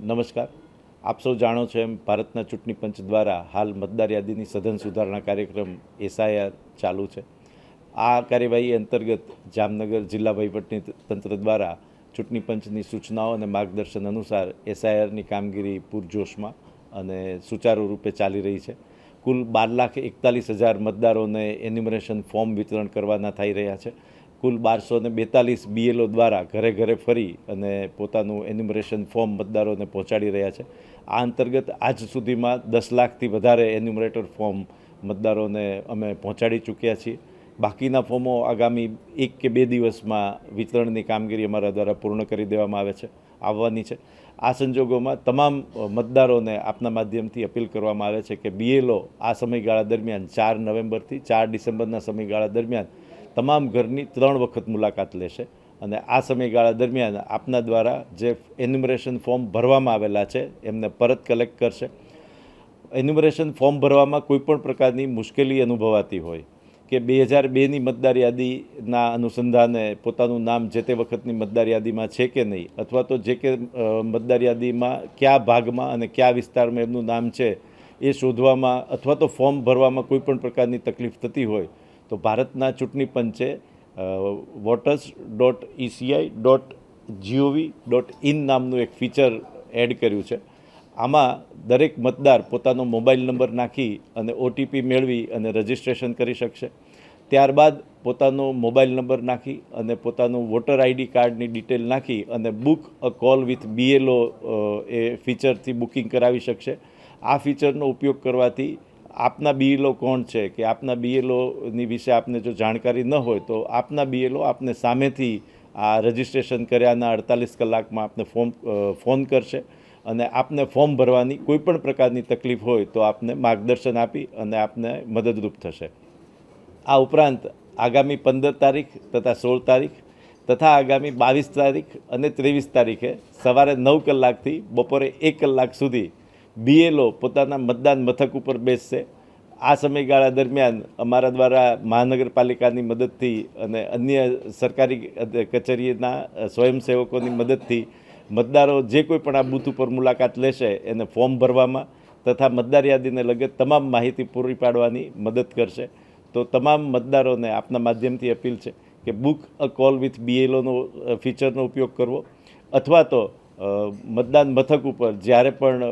નમસ્કાર. આપ સૌ જાણો છો એમ ભારતના ચૂંટણી પંચ દ્વારા હાલ મતદાર યાદીની સઘન સુધારણા કાર્યક્રમ એસઆઈઆર ચાલુ છે. આ કાર્યવાહી અંતર્ગત જામનગર જિલ્લા વહીવટની તંત્ર દ્વારા ચૂંટણી પંચની સૂચનાઓ અને માર્ગદર્શન અનુસાર એસઆઈઆરની કામગીરી પૂરજોશમાં અને સુચારુ રૂપે ચાલી રહી છે. કુલ બાર લાખ એકતાલીસ હજાર મતદારોને એન્યુમરેશન ફોર્મ વિતરણ કરવાના થઈ રહ્યા છે. કુલ બારસો ને બેતાલીસ બીએલઓ દ્વારા ઘરે ઘરે ફરી અને પોતાનું એન્યુમરેશન ફોર્મ મતદારોને પહોંચાડી રહ્યા છે. આ અંતર્ગત આજ સુધીમાં દસ લાખથી વધારે એન્યુમરેટર ફોર્મ મતદારોને અમે પહોંચાડી ચૂક્યા છીએ. બાકીના ફોર્મો આગામી એક કે બે દિવસમાં વિતરણની કામગીરી અમારા દ્વારા પૂર્ણ કરી દેવામાં આવે છે, આવવાની છે. આ સંજોગોમાં તમામ મતદારોને આપના માધ્યમથી અપીલ કરવામાં આવે છે કે બીએલઓ આ સમયગાળા દરમિયાન ચાર નવેમ્બરથી ચાર ડિસેમ્બરના સમયગાળા દરમિયાન તમામ ઘરની ત્રણ વખત મુલાકાત લેશે. અને આ સમયગાળા દરમિયાન આપના દ્વારા જે એન્યુમરેશન ફોર્મ ભરવામાં આવેલા છે, એમને પરત કલેક્ટ કરશે. એન્યુમરેશન ફોર્મ ભરવામાં કોઈપણ પ્રકારની મુશ્કેલી અનુભવાતી હોય કે બે હજાર બેની મતદાર યાદીના અનુસંધાને પોતાનું નામ જે તે વખતની મતદાર યાદીમાં છે કે નહીં, અથવા તો જે કે મતદાર યાદીમાં કયા ભાગમાં અને કયા વિસ્તારમાં એમનું નામ છે એ શોધવામાં અથવા તો ફોર્મ ભરવામાં કોઈપણ પ્રકારની તકલીફ થતી હોય તો ભારતના ચૂંટણી પંચે voters dot ECI dot G O V dot in નામનું એક ફીચર એડ કર્યું છે. આમાં દરેક મતદાર પોતાનો મોબાઈલ નંબર નાખી અને ઓટીપી મેળવી અને રજિસ્ટ્રેશન કરી શકશે. ત્યારબાદ પોતાનો મોબાઈલ નંબર નાખી અને પોતાનું વોટર આઈડી કાર્ડની ડિટેલ નાખી અને book a call with BLO એ ફીચરથી બુકિંગ કરાવી શકશે. આ ફીચરનો ઉપયોગ કરવાથી આપના બીએલઓ કોણ છે? કે આપના બીએલઓની વિશે આપને જો જાણકારી ન હોય, તો આપના બીએલઓ આપને સામેથી આ રજિસ્ટ્રેશન કર્યાના અડતાલીસ કલાકમાં આપને ફોન ફોન કરશે અને આપને ફોર્મ ભરવાની કોઈ પણ પ્રકારની તકલીફ હોય, તો આપને માર્ગદર્શન આપી અને આપને મદદરૂપ થશે. આ ઉપરાંત આગામી પંદર તારીખ તથા સોળ તારીખ તથા આગામી બાવીસ તારીખ અને ત્રેવીસ તારીખે સવારે નવ કલાકથી બપોરે એક કલાક સુધી બીએલઓ પોતાના મતદાન મથક ઉપર બેસશે. આ સમયગાળા દરમિયાન અમારા દ્વારા મહાનગરપાલિકાની મદદથી અને અન્ય સરકારી કચેરીના સ્વયંસેવકોની મદદથી મતદારો જે કોઈ પણ આ બૂથ ઉપર મુલાકાત લેશે એને ફોર્મ ભરવામાં તથા મતદાર યાદીને લગત તમામ માહિતી પૂરી પાડવાની મદદ કરશે. તો તમામ મતદારોને આપના માધ્યમથી અપીલ છે કે બુક અ કોલ વિથ બીએલઓનો ફીચરનો ઉપયોગ કરવો અથવા તો મતદાન મથક ઉપર જ્યારે પણ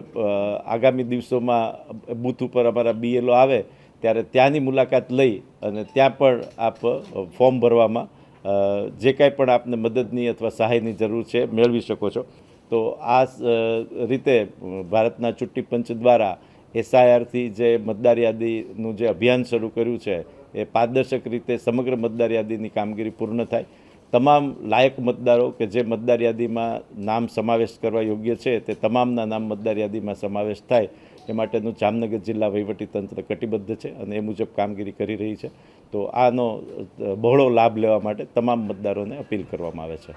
આગામી દિવસોમાં બૂથ ઉપર અમારા બીએલઓ આવે, ત્યારે ત્યાંની મુલાકાત લઈ અને ત્યાં પણ આપ ફોર્મ ભરવામાં જે કાંઈ પણ આપને મદદની અથવા સહાયની જરૂર છે, મેળવી શકો છો. તો આ રીતે ભારતના ચૂંટણી પંચ દ્વારા એસઆઈઆરથી જે મતદાર યાદીનું જે અભિયાન શરૂ કર્યું છે, એ પારદર્શક રીતે સમગ્ર મતદાર યાદીની કામગીરી પૂર્ણ થાય. તમામ લાયક મતદારો કે જે મતદાર યાદીમાં નામ સમાવેશ કરવા યોગ્ય છે, તે તમામના નામ મતદાર યાદીમાં સમાવેશ થાય, એ માટેનું જામનગર જિલ્લા તંત્ર કટિબદ્ધ છે અને એ મુજબ કામગીરી કરી રહી છે. તો આનો બહોળો લાભ લેવા માટે તમામ મતદારોને અપીલ કરવામાં આવે છે.